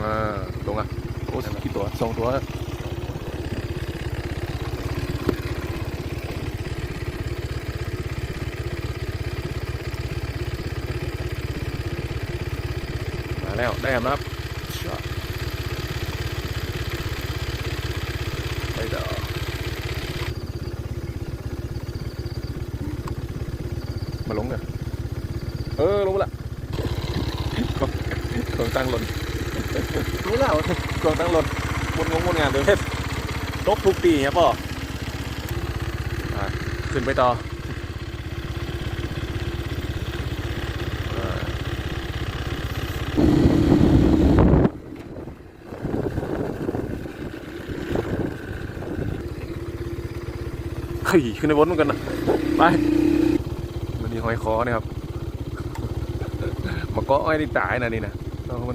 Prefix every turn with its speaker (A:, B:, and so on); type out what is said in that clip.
A: อ่าลงอะโอ้กี่ตัวสองตัวมาแล้วได้ครับช็อตไปต่อมาลงเนี่ยเออลงมาละกองกองตั้งหล่น
B: รู้แล้ว
A: กองตั้งหล่นหมดงงหมดงานเลย
B: ตกทุกปีครับพ่อ
A: อะขึ้นไปต่ออ่าเฮ้ยขึ้นในบนเหมือนกันนะไปมันมีหอยคอเนี่ยครับมาเก็อ้อยนี่ตายนะนี่นะเอามันก็